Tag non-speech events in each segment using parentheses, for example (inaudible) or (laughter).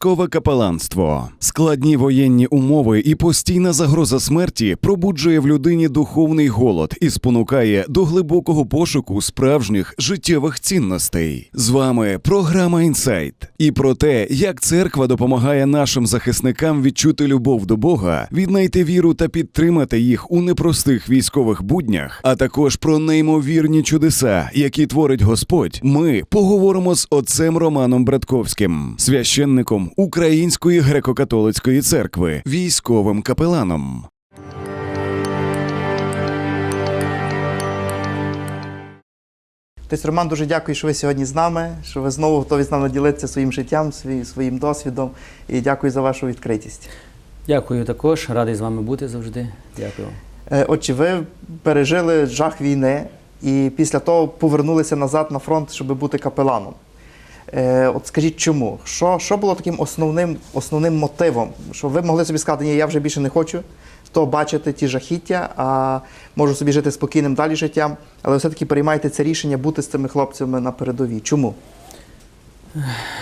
Військове капеланство, складні воєнні умови і постійна загроза смерті пробуджує в людині духовний голод і спонукає до глибокого пошуку справжніх життєвих цінностей. З вами програма Інсайт і про те, як церква допомагає нашим захисникам відчути любов до Бога, віднайти віру та підтримати їх у непростих військових буднях, а також про неймовірні чудеса, які творить Господь. Ми поговоримо з отцем Романом Братковським, священником Української греко-католицької церкви, військовим капеланом. Отець Роман, дуже дякую, що ви сьогодні з нами, що ви знову готові з нами ділитися своїм життям, своїм досвідом. І дякую за вашу відкритість. Дякую також, радий з вами бути завжди. Дякую. Е, Отже, ви пережили жах війни і після того повернулися назад на фронт, щоб бути капеланом. Е, От скажіть, чому? Що, що було таким основним, основним мотивом? Що ви могли собі сказати, ні, я вже більше не хочу то бачити ті жахіття, а можу собі жити спокійним далі життям, але все-таки приймаєте це рішення бути з цими хлопцями на передовій. Чому?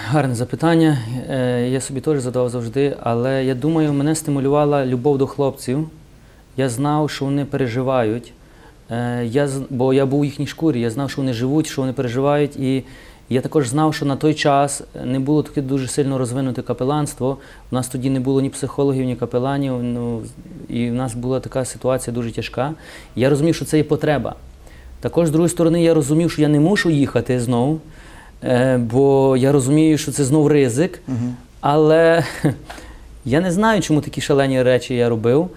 Гарне запитання. Е, Я собі теж задавав завжди, але я думаю, мене стимулювала любов до хлопців. Я знав, що вони переживають. Е, Я, бо я був у їхній шкурі, я знав, що вони живуть, що вони переживають. І я також знав, що на той час не було таке дуже сильно розвинуте капеланство. У нас тоді не було ні психологів, ні капеланів. Ну, і в нас була така ситуація дуже тяжка. Я розумів, що це є потреба. Також, з другої сторони, я розумів, що я не мушу їхати знову, е, бо я розумію, що це знов ризик. Але (laughs) я не знаю, чому такі шалені речі я робив.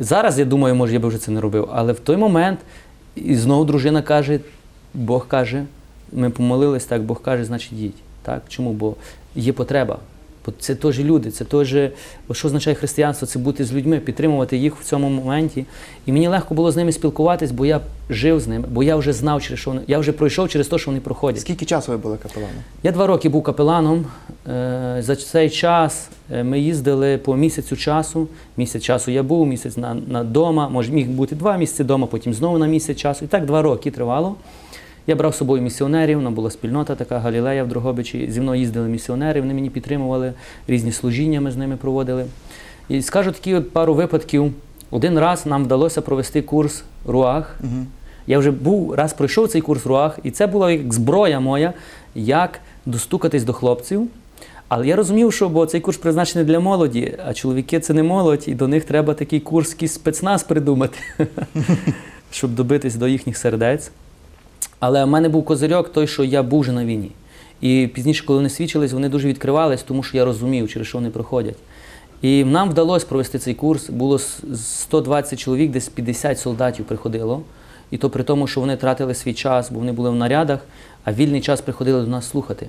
Зараз я думаю, може, я би вже це не робив. Але в той момент і знову дружина каже, Бог каже, ми помолились так, Бог каже, значить їдь. Так? Чому? Бо є потреба. Бо це теж люди, це теж, що означає християнство, це бути з людьми, підтримувати їх в цьому моменті. І мені легко було з ними спілкуватись, бо я жив з ними, бо я вже знав, через що вони, я вже пройшов через те, що вони проходять. Скільки часу ви були капеланом? Я два роки був капеланом. Е, За цей час е, ми їздили по місяцю часу. Місяць часу я був, місяць на, на дома, може міг бути два місяці вдома, потім знову на місяць часу. І так два роки тривало. Я брав з собою місіонерів, нам була спільнота така Галілея в Дрогобичі. Зі мною їздили місіонери, вони мені підтримували, різні служіння ми з ними проводили. І скажу такі от пару випадків. Один раз нам вдалося провести курс Руах. Угу. Я вже був раз пройшов цей курс Руах, і це була як зброя моя, як достукатись до хлопців. Але я розумів, що бо цей курс призначений для молоді, а чоловіки це не молодь, і до них треба такий курс, якийсь спецназ придумати, (laughs) щоб добитись до їхніх сердець. Але в мене був козирьок той, що я був вже на війні. І пізніше, коли вони свідчились, вони дуже відкривались, тому що я розумів, через що вони проходять. І нам вдалося провести цей курс. Було 120 чоловік, десь 50 солдатів приходило. І то при тому, що вони тратили свій час, бо вони були в нарядах, а вільний час приходили до нас слухати.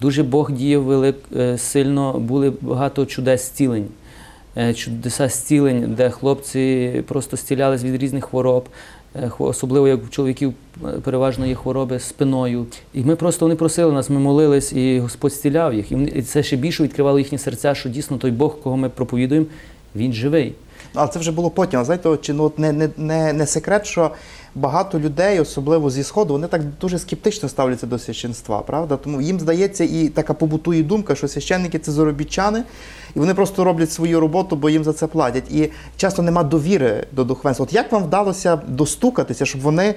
Дуже Бог діяв велик, е, сильно, були багато чудес зцілень. Е, Чудеса зцілень, де хлопці просто зцілялись від різних хвороб, хво- особливо як у чоловіків е, переважно є хвороби спиною. І ми просто вони просили нас, ми молились, і Господь стіляв їх. І це ще більше відкривало їхні серця, що дійсно той Бог, кого ми проповідуємо, він живий. Але це вже було потім. А знаєте, чи ну, не, не, не, не секрет, що багато людей, особливо зі Сходу, вони так дуже скептично ставляться до священства, правда? Тому їм здається, і така побутує думка, що священники це заробітчани, і вони просто роблять свою роботу, бо їм за це платять. І часто нема довіри до духовенства. От як вам вдалося достукатися, щоб вони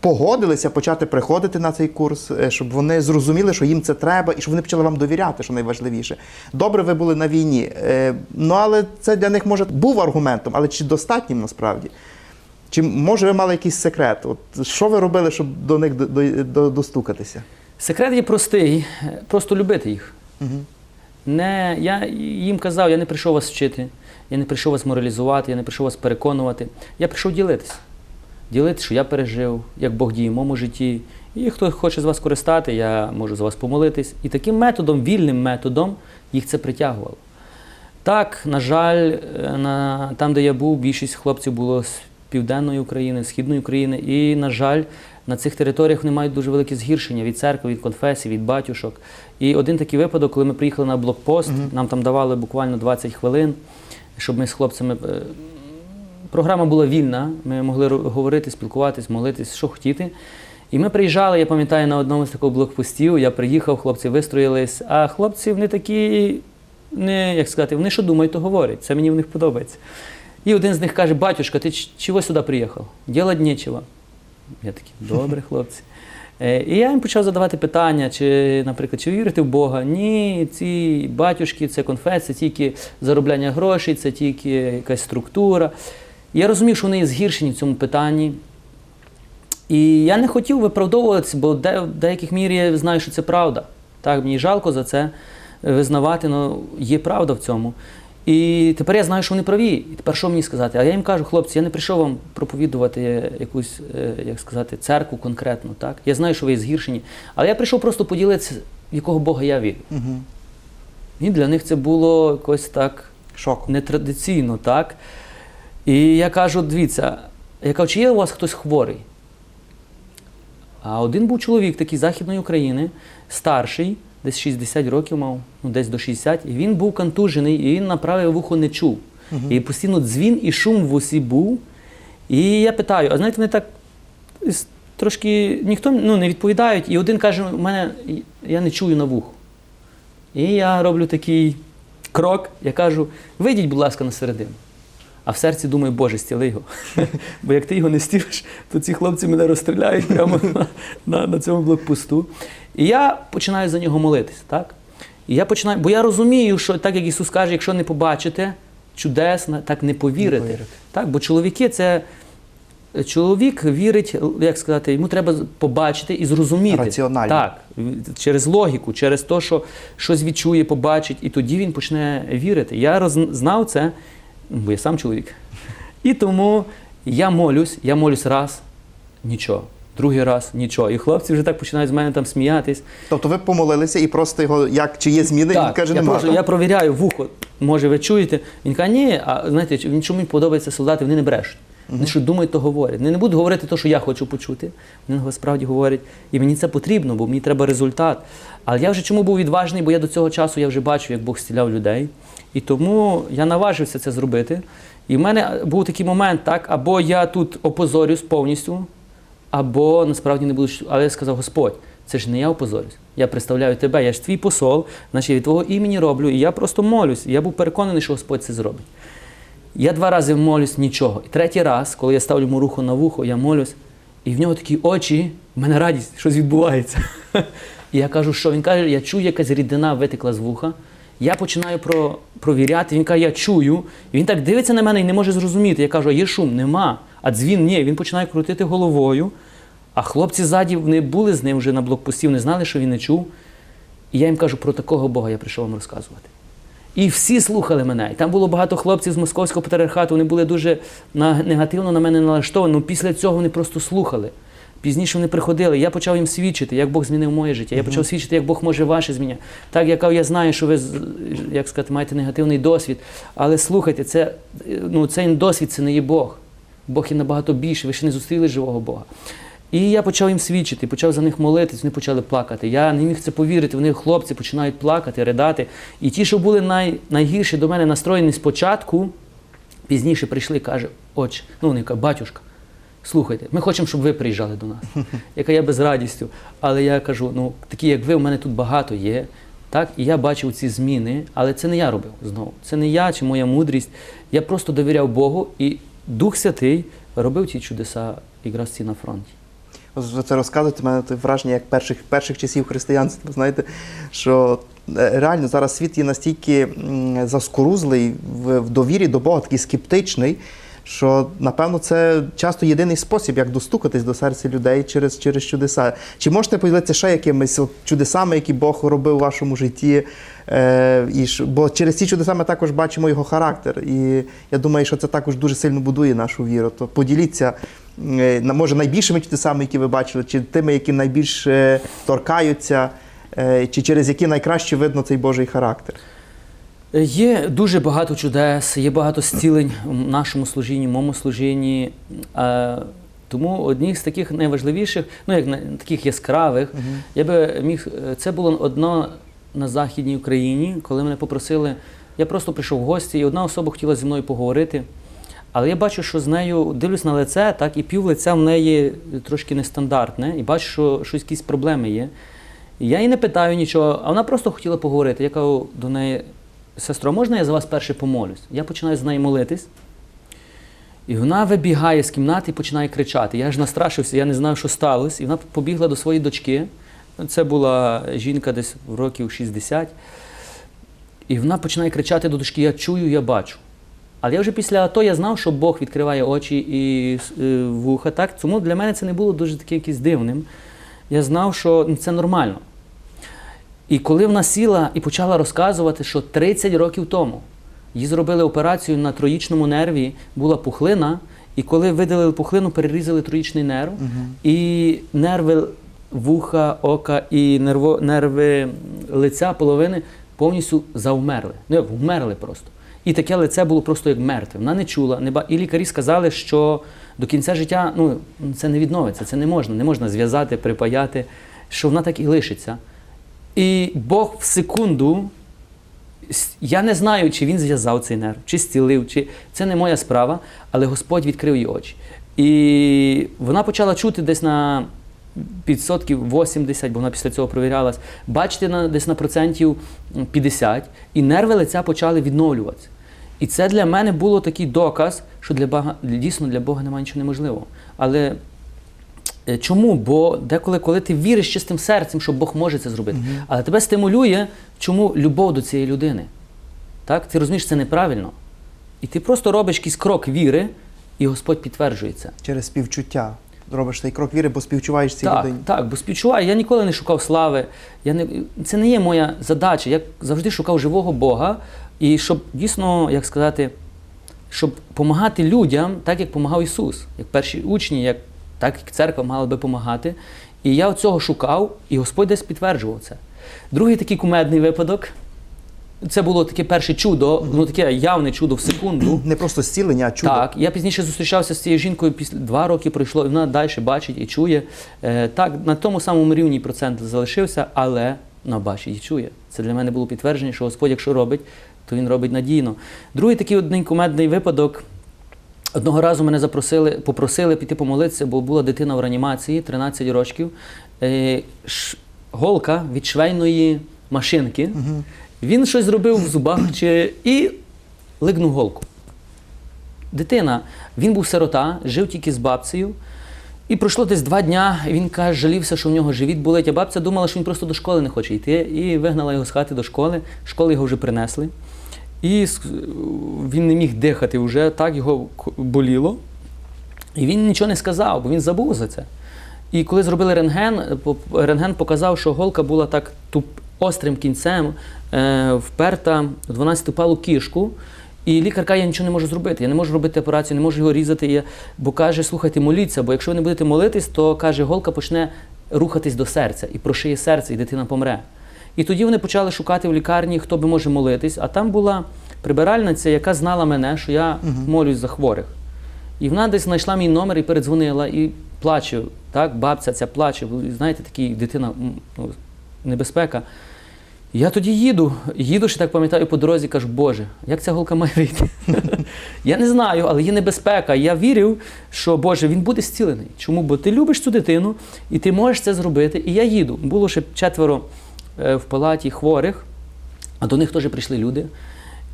погодилися почати приходити на цей курс, е, щоб вони зрозуміли, що їм це треба, і щоб вони почали вам довіряти, що найважливіше. Добре, ви були на війні. е, Ну але це для них може був аргументом, але чи достатнім насправді? Чи може ви мали якийсь секрет? От що ви робили, щоб до них до, до, до- достукатися? Секрет є простий, просто любити їх. Угу. Не, я їм казав, я не прийшов вас вчити, я не прийшов вас моралізувати, я не прийшов вас переконувати. Я прийшов ділитися. Ділитися, що я пережив, як Бог діє в моєму житті. І хто хоче з вас користати, я можу за вас помолитись. І таким методом, вільним методом, їх це притягувало. Так, на жаль, е, на, там, де я був, більшість хлопців було південної України, східної України. І, на жаль, на цих територіях вони мають дуже велике згіршення від церкви, від конфесій, від батюшок. І один такий випадок, коли ми приїхали на блокпост, нам там давали буквально 20 хвилин, щоб ми з хлопцями. е, Програма була вільна, ми могли говорити, спілкуватись, молитись, що хотіти. І ми приїжджали, я пам'ятаю, на одному з таких блокпостів, я приїхав, хлопці вистроїлись, а хлопці вони такі, не, як сказати, вони що думають, то говорять. Це мені в них подобається. І один з них каже: батюшка, ти чого сюди приїхав? Ділать нічого. Я такий, добре, (laughs) хлопці. Е, І я їм почав задавати питання, чи, наприклад, чи вірите в Бога? Ні, ці батюшки, це конфесія, тільки заробляння грошей, це тільки якась структура. Я розумів, що вони є згіршені в цьому питанні. І я не хотів виправдовуватися, бо де, в деяких мір я знаю, що це правда. Так, мені жалко за це визнавати, але є правда в цьому. І тепер я знаю, що вони праві. І тепер що мені сказати? А я їм кажу, хлопці, я не прийшов вам проповідувати якусь, е, як сказати, церкву конкретно. Так? Я знаю, що ви згіршені. Але я прийшов просто поділитися, в якого Бога я вірю. Угу. І для них це було якось так Шок. нетрадиційно, так? І я кажу, дивіться, я кажу, чи є у вас хтось хворий? А один був чоловік такий Західної України, старший, десь 60 років мав, ну десь до 60, і він був контужений, і він на праве вухо не чув. І постійно дзвін і шум в усі був. І я питаю, а знаєте, вони так трошки ніхто ну, не відповідають, і один каже, у мене я не чую на вухо. І я роблю такий крок, я кажу: вийдіть, будь ласка, на середину. А в серці думаю, Боже, стіли його. (laughs) Бо як ти його не стілиш, то ці хлопці мене розстріляють прямо на, на, на цьому блокпосту. І я починаю за нього молитися, так? І я починаю, бо я розумію, що так як Ісус каже, якщо не побачите чудесне, так не повірите. Не повірите. Так, бо чоловіки це. Чоловік вірить, як сказати, йому треба побачити і зрозуміти. Раціонально. Так, через логіку, через те, що щось відчує, побачить, і тоді він почне вірити. Я роз... знав це, бо я сам чоловік. І тому я молюсь, я молюсь раз, нічого. Другий раз нічого. І хлопці вже так починають з мене там сміятись. Тобто ви помолилися і просто його, як чи є зміни, він каже, я, нема. просто, я провіряю вухо, може ви чуєте. Він каже, ні, а знаєте, він чому мені подобається солдати, вони не брешуть. Вони що думають, то говорять. Вони не будуть говорити те, що я хочу почути. Вони насправді говорять, і мені це потрібно, бо мені треба результат. Але я вже чому був відважний, бо я до цього часу я вже бачив, як Бог стіляв людей. І тому я наважився це зробити. І в мене був такий момент, так, або я тут опозорюсь повністю, або насправді не буду. щ- Але я сказав, Господь, це ж не я опозорюсь. Я представляю тебе, я ж твій посол, значить від твого імені роблю, і я просто молюсь. Я був переконаний, що Господь це зробить. Я два рази молюсь нічого. І третій раз, коли я ставлю йому руку на вухо, я молюсь, і в нього такі очі, в мене радість, щось відбувається. І я кажу, що він каже, я чую, якась рідина витекла з вуха. Я починаю про, провіряти. Він каже, я чую. І він так дивиться на мене і не може зрозуміти. Я кажу, є шум, нема. А дзвін ні. Він починає крутити головою. А хлопці ззаді вони були з ним вже на блокпості, вони знали, що він не чув. І я їм кажу, про такого Бога я прийшов вам розказувати. І всі слухали мене. І там було багато хлопців з московського патріархату, вони були дуже негативно на мене налаштовані. Ну після цього вони просто слухали. Пізніше вони приходили. Я почав їм свідчити, як Бог змінив моє життя. Я почав свідчити, як Бог може ваше зміняти. Так, я кажу, я знаю, що ви як сказати, маєте негативний досвід. Але слухайте, це, е, ну, цей досвід це не є Бог. Бог є набагато більше, ви ще не зустріли живого Бога. І я почав їм свідчити, почав за них молитись, вони почали плакати. Я не міг це повірити. Вони, хлопці, починають плакати, ридати. І ті, що були най, найгірше до мене настроєні спочатку, пізніше прийшли, каже, отче, ну вони кажуть, батюшка, слухайте, ми хочемо, щоб ви приїжджали до нас. (laughs) Яка я без радістю. Але я кажу, ну такі, як ви, у мене тут багато є. Так, і я бачив ці зміни, але це не я робив знову. Це не я чи моя мудрість. Я просто довіряв Богу, і Дух Святий робив ті чудеса якраз ці на фронті. Ви це розказуєте, в мене таке враження, як перших, перших часів християнства. Знаєте, що е, реально зараз світ є настільки заскорузлий в довірі до Бога, такий скептичний, що напевно це часто єдиний спосіб, як достукатись до серця людей через, через чудеса. Чи можете поділитися ще якимись чудесами, які Бог робив у вашому житті? Е, і бо через ці чудеса ми також бачимо його характер. І я думаю, що це також дуже сильно будує нашу віру. То поділіться, е, може, найбільшими чудесами, які ви бачили, чи тими, які найбільше торкаються, е, чи через які найкраще видно цей Божий характер. Є дуже багато чудес, є багато зцілень в нашому служінні, в моєму служінні. Е, Тому одні з таких найважливіших, ну як таких яскравих, я би міг. е, Це було одно на Західній Україні, коли мене попросили. Я просто прийшов в гості, і одна особа хотіла зі мною поговорити. Але я бачу, що з нею дивлюсь на лице, так, і пів лиця в неї трошки нестандартне, і бачу, що щось якісь проблеми є. І я її не питаю нічого, а вона просто хотіла поговорити. Я кажу до неї, сестро, можна я за вас перше помолюсь? Я починаю з нею молитись. І вона вибігає з кімнати і починає кричати. Я ж настрашився, я не знав, що сталося. І вона побігла до своєї дочки. Це була жінка десь в років 60. І вона починає кричати до дочки: Я чую, я бачу. Але я вже після того я знав, що Бог відкриває очі і е, вуха. Тому для мене це не було дуже таким якимось дивним. Я знав, що ну, це нормально. І коли вона сіла і почала розказувати, що 30 років тому їй зробили операцію на троїчному нерві, була пухлина, і коли видалили пухлину, перерізали троїчний нерв, і нерви вуха, ока і нерво, нерви лиця половини повністю завмерли. Ну, як вмерли просто. І таке лице було просто як мертве. Вона не чула. Не ба... І лікарі сказали, що до кінця життя ну, це не відновиться, це не можна. Не можна зв'язати, припаяти, що вона так і лишиться. І Бог в секунду, я не знаю, чи він зв'язав цей нерв, чи зцілив, чи це не моя справа, але Господь відкрив її очі. І вона почала чути десь на відсотків 80, бо вона після цього провірялась, бачити на, десь на процентів 50, і нерви лиця почали відновлюватися. І це для мене було такий доказ, що для Бога, дійсно для Бога немає нічого неможливого. Але Чому? Бо деколи, коли ти віриш чистим серцем, що Бог може це зробити, але тебе стимулює, чому любов до цієї людини. Так? Ти розумієш, це неправильно. І ти просто робиш якийсь крок віри, і Господь підтверджує це. Через співчуття. Робиш цей крок віри, бо співчуваєш цій Так, людині. так, бо співчуваю. Я ніколи не шукав слави. Я не, це не є моя задача. Я завжди шукав живого Бога. І щоб дійсно, як сказати, щоб допомагати людям, так як допомагав Ісус, як перші учні, як, так як церква мала би допомагати. І я цього шукав, і Господь десь підтверджував це. Другий такий кумедний випадок. Це було таке перше чудо, ну таке явне чудо в секунду. (clears throat) Не просто зцілення, а чудо. Так, я пізніше зустрічався з цією жінкою після два роки пройшло, і вона далі бачить і чує. Е, так, на тому самому рівні процент залишився, але вона бачить і чує. Це для мене було підтвердження, що Господь, якщо робить, то він робить надійно. Другий такий один кумедний випадок. Одного разу мене запросили, попросили піти помолитися, бо була дитина в реанімації, 13 років. Е, голка від швейної машинки. Він щось зробив в зубах чи, і лигнув голку. Дитина, він був сирота, жив тільки з бабцею. І пройшло десь два дня, і він каже, жалівся, що в нього живіт болить, а бабця думала, що він просто до школи не хоче йти, і вигнала його з хати до школи. Школи його вже принесли. І він не міг дихати вже, так його боліло. І він нічого не сказав, бо він забув за це. І коли зробили рентген, по- рентген показав, що голка була так туп, острим кінцем е, вперта в 12-палу кішку. І лікар каже, я нічого не можу зробити. Я не можу робити операцію, не можу його різати. Я... Бо каже, слухайте, моліться, бо якщо ви не будете молитись, то каже, голка почне рухатись до серця і прошиє серце, і дитина помре. І тоді вони почали шукати в лікарні, хто би може молитись. А там була прибиральниця, яка знала мене, що я молюсь за хворих. І вона десь знайшла мій номер і передзвонила, і плаче, так, бабця ця плаче, знаєте, такий дитина, ну, небезпека. Я тоді їду, їду, ще так пам'ятаю по дорозі, кажу, Боже, як ця голка має вийти? (laughs) я не знаю, але є небезпека. Я вірив, що Боже, він буде зцілений. Чому? Бо ти любиш цю дитину, і ти можеш це зробити. І я їду. Було ще четверо в палаті хворих, а до них теж прийшли люди.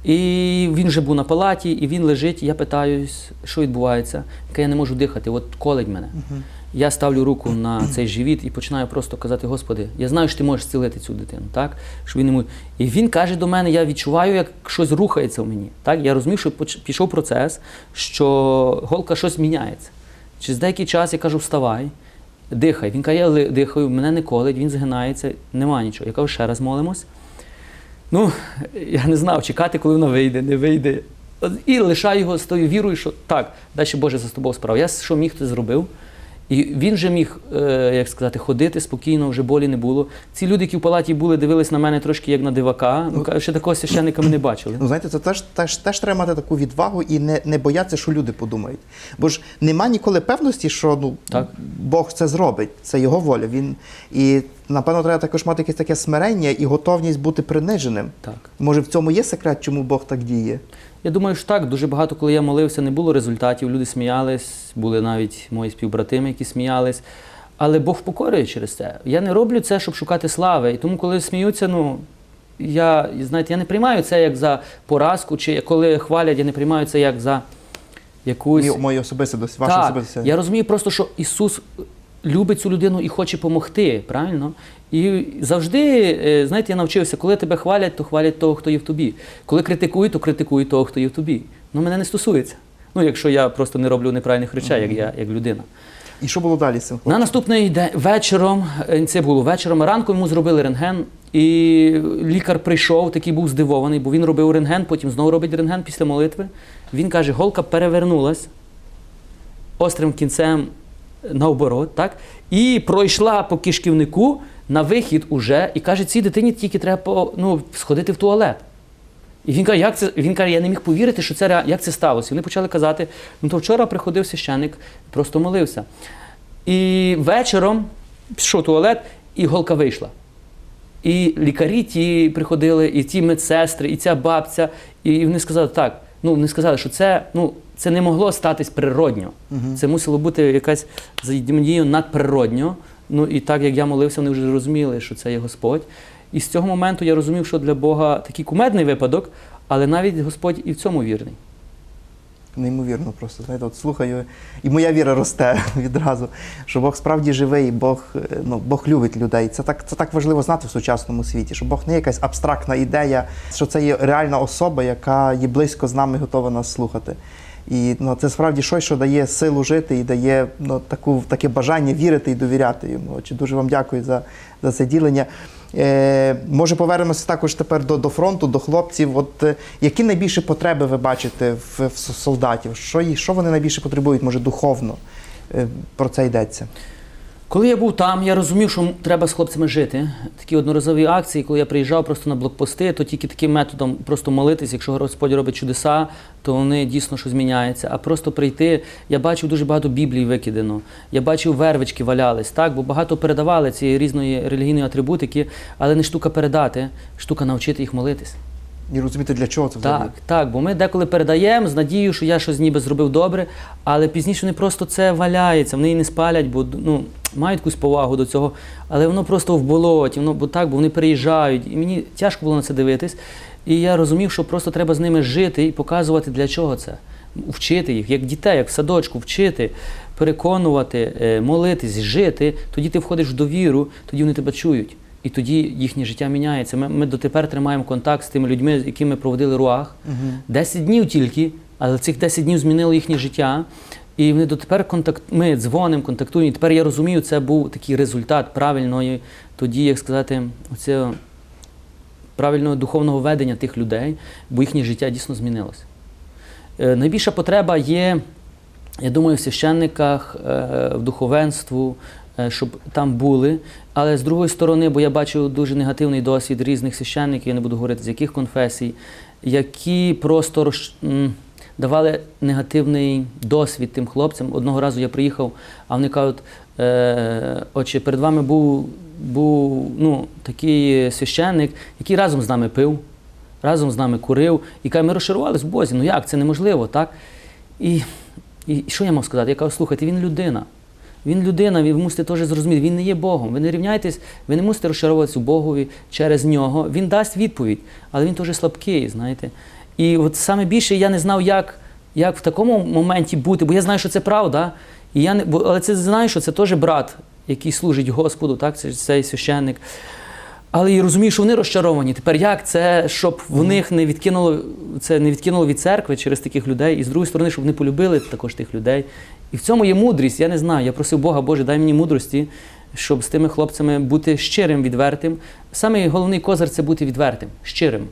І він вже був на палаті, і він лежить, і я питаюсь, що відбувається. Я не можу дихати, от колить мене. Я ставлю руку на цей живіт і починаю просто казати: Господи, я знаю, що ти можеш зцілити цю дитину. Так? Що він йому... І він каже до мене: я відчуваю, як щось рухається в мені. Так? Я розумів, що пішов процес, що голка щось міняється. Через деякий час я кажу, вставай, дихай. Він каже, я дихаю, мене не колить, він згинається, нема нічого. Я кажу, ще раз молимось. Ну, я не знав, чекати, коли воно вийде, не вийде. І лишаю його з тою вірою, що так, далі Боже за тобою справа. Я що міг, то зробив. І він же міг, е, як сказати, ходити спокійно, вже болі не було. Ці люди, які в палаті були, дивились на мене трошки як на дивака. Ну, кажуть, ще такого священника ми не бачили. Ну, знаєте, це теж, теж, теж треба мати таку відвагу і не, не боятися, що люди подумають. Бо ж нема ніколи певності, що ну, Так. Бог це зробить, це його воля. Він, і напевно, треба також мати якесь таке смирення і готовність бути приниженим. Так. Може, в цьому є секрет, чому Бог так діє? Я думаю, що так. Дуже багато, коли я молився, не було результатів. Люди сміялись, були навіть мої співбратими, які сміялись. Але Бог впокорює через це. Я не роблю це, щоб шукати слави. І тому, коли сміються, ну я знаєте, я не приймаю це як за поразку, чи коли хвалять, я не приймаю це як за якусь. Мої особисті ваше особисте. я розумію просто, що Ісус любить цю людину і хоче допомогти, правильно? І завжди, е, знаєте, я навчився, коли тебе хвалять, то хвалять того, хто є в тобі. Коли критикують, то критикують того, хто є в тобі. Ну, мене не стосується. Ну, якщо я просто не роблю неправильних речей, як я, як людина. І що було далі з цим На наступний день вечором, е, це було вечором, ранку йому зробили рентген, і лікар прийшов, такий був здивований, бо він робив рентген, потім знову робить рентген після молитви. Він каже, голка перевернулась острим кінцем наоборот, так? І пройшла по кишківнику на вихід уже, і каже, цій дитині тільки треба по- ну, сходити в туалет. І він каже, як це? Він каже, я не міг повірити, що це як це сталося. Вони почали казати: ну то вчора приходив священник, просто молився. І вечором пішов туалет, і голка вийшла. І лікарі ті приходили, і ті медсестри, і ця бабця. І вони сказали, так, ну вони сказали, що це, ну, це не могло статись природньо. Це мусило бути якась взаємодія надприродньо. Ну і так як я молився, вони вже розуміли, що це є Господь. І з цього моменту я розумів, що для Бога такий кумедний випадок, але навіть Господь і в цьому вірний. Неймовірно просто. Знаєте, от слухаю, і моя віра росте (laughs) відразу, що Бог справді живий, Бог, е, ну, Бог любить людей. Це так, це так важливо знати в сучасному світі, що Бог не якась абстрактна ідея, що це є реальна особа, яка є близько з нами, готова нас слухати. І ну, це справді щось, що дає силу жити і дає ну, таку, таке бажання вірити і довіряти йому. Отже, дуже вам дякую за, за це ділення. Е, може, повернемося також тепер до, до фронту, до хлопців. От е, які найбільші потреби ви бачите в, в солдатів? Що, що вони найбільше потребують, може, духовно? Е, про це йдеться. Коли я був там, я розумів, що треба з хлопцями жити. Такі одноразові акції, коли я приїжджав просто на блокпости, то тільки таким методом просто молитись, якщо Господь робить чудеса, то вони дійсно щось зміняється. А просто прийти, я бачив дуже багато біблій викидано. Я бачив вервички валялись, так, бо багато передавали цієї різної релігійної атрибутики, але не штука передати, штука навчити їх молитись. І розуміти, для чого це взагалі? Так, так, бо ми деколи передаємо з надією, що я щось ніби зробив добре, але пізніше вони просто це валяється, вони її не спалять, бо ну, мають якусь повагу до цього, але воно просто в болоті, воно бо так, бо вони переїжджають. І мені тяжко було на це дивитись. І я розумів, що просто треба з ними жити і показувати, для чого це. Вчити їх, як дітей, як в садочку, вчити, переконувати, е, молитись, жити. Тоді ти входиш в довіру, тоді вони тебе чують. І тоді їхнє життя міняється. Ми, ми дотепер тримаємо контакт з тими людьми, з якими проводили руах. 10 днів тільки, але цих 10 днів змінило їхнє життя. І вони дотепер контакт... ми дзвонимо, контактуємо. І тепер я розумію, це був такий результат правильної, тоді, як сказати, оце правильного духовного ведення тих людей, бо їхнє життя дійсно змінилося. Е, Найбільша потреба є, я думаю, в священниках, е, в духовенству, е, щоб там були. Але з другої сторони, бо я бачу дуже негативний досвід різних священників, я не буду говорити з яких конфесій, які просто розш- давали негативний досвід тим хлопцям. Одного разу я приїхав, а вони кажуть, е, отче, перед вами був, був ну, такий священник, який разом з нами пив, разом з нами курив, і каже, ми розчарувалися в Бозі. Ну як, це неможливо, так? І, і що я мав сказати? Я кажу, слухайте, він людина. Він людина, ви мусите теж зрозуміти, він не є Богом. Ви не рівняйтесь, ви не мусите розчаровуватися у Богові через нього. Він дасть відповідь, але він теж слабкий, знаєте. І от саме більше я не знав, як, як в такому моменті бути, бо я знаю, що це правда. І я не, бо, але це знаю, що це теж брат, який служить Господу, так, це цей священник. Але я розумію, що вони розчаровані. Тепер як це, щоб в них не відкинуло це не відкинуло від церкви через таких людей, і з другої сторони, щоб вони полюбили також тих людей. І в цьому є мудрість. Я не знаю. Я просив Бога, Боже, дай мені мудрості, щоб з тими хлопцями бути щирим, відвертим. Саме головний козир це бути відвертим, щирим.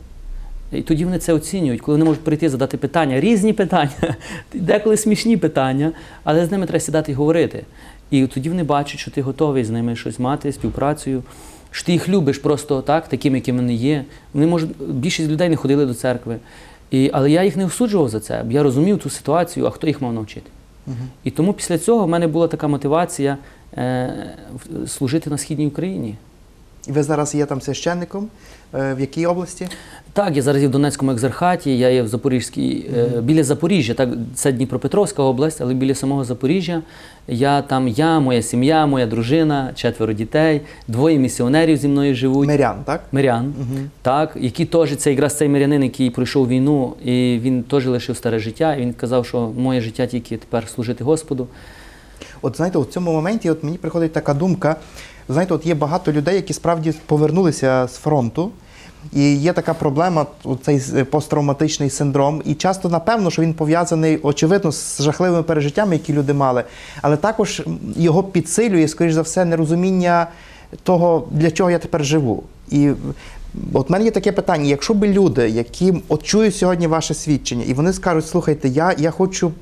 І тоді вони це оцінюють, коли вони можуть прийти задати питання, різні питання, (laughs) деколи смішні питання, але з ними треба сідати і говорити. І тоді вони бачать, що ти готовий з ними щось мати, співпрацею, що ти їх любиш просто так, таким, яким вони є. Вони можуть, більшість людей не ходили до церкви. І, але я їх не осуджував за це, бо я розумів ту ситуацію, а хто їх мав навчити. І тому після цього в мене була така мотивація е, служити на східній Україні. І ви зараз є там священником. Е, В якій області? Так, я зараз є в Донецькому екзархаті, я є в Запорізькій, е, біля Запоріжжя, так, це Дніпропетровська область, але біля самого Запоріжжя. Я там, я, моя сім'я, моя дружина, четверо дітей, двоє місіонерів зі мною живуть. Мирян, так? Мирян, так, які теж це якраз цей мирянин, який пройшов війну, і він теж лишив старе життя. І він казав, що моє життя тільки тепер служити Господу. От знаєте, у цьому моменті от мені приходить така думка. Знаєте, от є багато людей, які справді повернулися з фронту. І є така проблема, цей посттравматичний синдром. І часто, напевно, що він пов'язаний, очевидно, з жахливими пережиттями, які люди мали, але також його підсилює, скоріш за все, нерозуміння того, для чого я тепер живу. І от в мене є таке питання: якщо б люди, які от чують сьогодні ваше свідчення, і вони скажуть, слухайте, я, я хочу.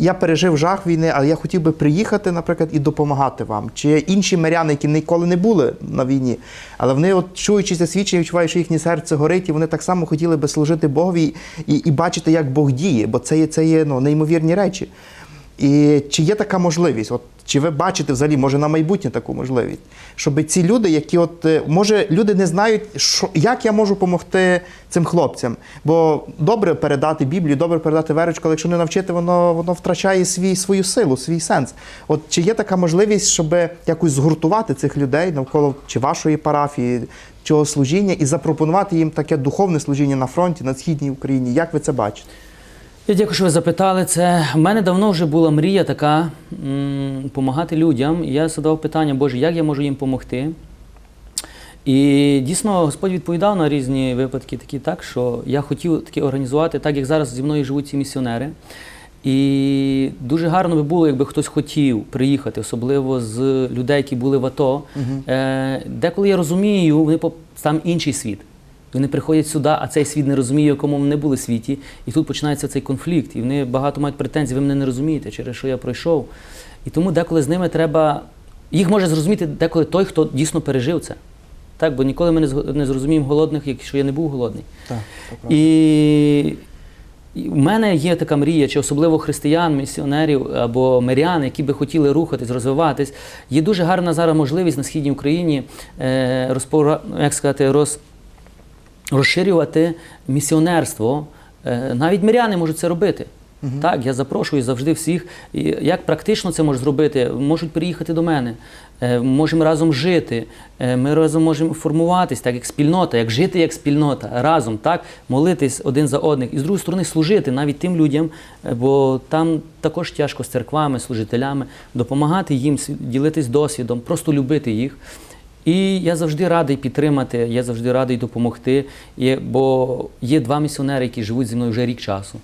Я пережив жах війни, але я хотів би приїхати, наприклад, і допомагати вам. Чи інші миряни, які ніколи не були на війні, але вони, от чуючи це свідчення, відчувають, що їхнє серце горить, і вони так само хотіли би служити Богові і, і бачити, як Бог діє, бо це є, це є ну, неймовірні речі. І чи є така можливість? От чи ви бачите взагалі, може на майбутнє таку можливість, щоб ці люди, які от е, може люди не знають, що як я можу допомогти цим хлопцям? Бо добре передати Біблію, добре передати верочку, але якщо не навчити, воно воно втрачає свій свою силу, свій сенс. От чи є така можливість, щоб якось згуртувати цих людей навколо чи вашої парафії, цього служіння, і запропонувати їм таке духовне служіння на фронті, на східній Україні? Як ви це бачите? Я дякую, що ви запитали це. У мене давно вже була мрія така допомагати людям. Я задав питання, Боже, як я можу їм допомогти? І дійсно Господь відповідав на різні випадки, такі так, що я хотів таки організувати, так як зараз зі мною живуть ці місіонери. І дуже гарно би було, якби хтось хотів приїхати, особливо з людей, які були в АТО. Е, деколи я розумію, вони там інший світ. Вони приходять сюди, а цей світ не розуміє, в якому вони були світі. І тут починається цей конфлікт. І вони багато мають претензій, ви мене не розумієте, через що я пройшов. І тому деколи з ними треба. Їх може зрозуміти деколи той, хто дійсно пережив це. Так, бо ніколи ми не не зрозуміємо голодних, якщо я не був голодний. Так, І і в мене є така мрія, чи особливо християн, місіонерів або мирян, які би хотіли рухатись, розвиватись. Є дуже гарна зараз можливість на східній Україні е, розпора, як сказати, роз, розширювати місіонерство. Е, навіть миряни можуть це робити. Так, я запрошую завжди всіх. Як практично це можуть зробити? Можуть приїхати до мене, е, можемо разом жити, е, ми разом можемо формуватись, так як спільнота, як жити як спільнота, разом, так, молитись один за одних. І з другої сторони, служити навіть тим людям, бо там також тяжко з церквами, служителями, допомагати їм, ділитись досвідом, просто любити їх. І я завжди радий підтримати, я завжди радий допомогти. І, бо є два місіонери, які живуть зі мною вже рік часу.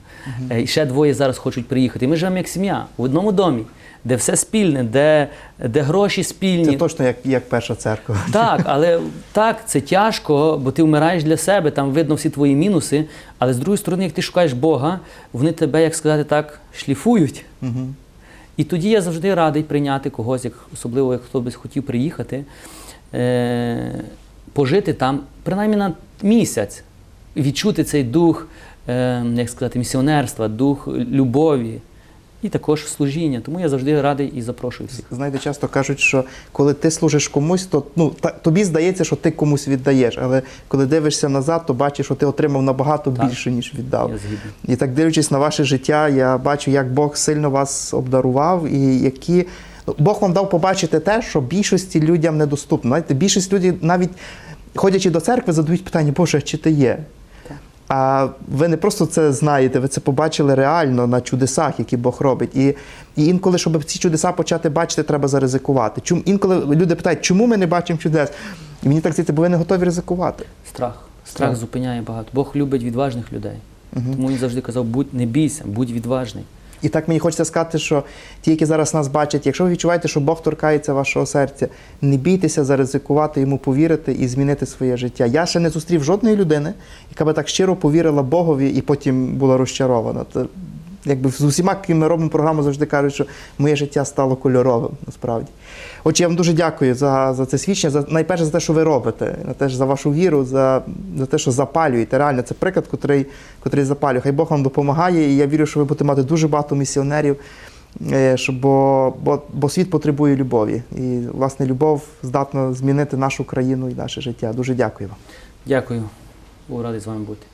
Е, І ще двоє зараз хочуть приїхати. Ми живемо як сім'я в одному домі, де все спільне, де, де гроші спільні. Це точно як, як перша церква. Так, але так, це тяжко, бо ти вмираєш для себе, там видно всі твої мінуси. Але з другої сторони, як ти шукаєш Бога, вони тебе, як сказати так, шліфують. Угу. І тоді я завжди радий прийняти когось, як, особливо як хто би хотів приїхати, е, пожити там принаймні на місяць, відчути цей дух, е, як сказати, місіонерства, дух любові і також служіння. Тому я завжди радий і запрошую всіх. Знаєте, часто кажуть, що коли ти служиш комусь, то ну та, тобі здається, що ти комусь віддаєш. Але коли дивишся назад, то бачиш, що ти отримав набагато Так. більше, ніж віддав. Я згідний. І так дивлячись на ваше життя, я бачу, як Бог сильно вас обдарував, і які Бог вам дав побачити те, що більшості людям недоступно. Знаєте, більшість людей навіть ходячи до церкви, задають питання, Боже, чи ти є? А ви не просто це знаєте, ви це побачили реально на чудесах, які Бог робить. І, і інколи, щоб ці чудеса почати бачити, треба заризикувати. Чому інколи люди питають, чому ми не бачимо чудес? І мені так здається, бо ви не готові ризикувати. Страх. Страх Страх. зупиняє багато. Бог любить відважних людей. Тому він завжди казав: будь не бійся, будь відважний. І так мені хочеться сказати, що ті, які зараз нас бачать, якщо ви відчуваєте, що Бог торкається вашого серця, не бійтеся заризикувати йому повірити і змінити своє життя. Я ще не зустрів жодної людини, яка би так щиро повірила Богові і потім була розчарована. Якби з усіма, ким ми робимо програму, завжди кажуть, що моє життя стало кольоровим, насправді. Отже, я вам дуже дякую за, за це свідчення, за найперше за те, що ви робите, на за вашу віру, за, за те, що запалюєте. Реально, це приклад, котрий, котрий запалює. Хай Бог вам допомагає, і я вірю, що ви будете мати дуже багато місіонерів е, бо, бо, бо світ потребує любові. І, власне, любов здатна змінити нашу країну і наше життя. Дуже дякую вам. Дякую. Був радий з вами бути.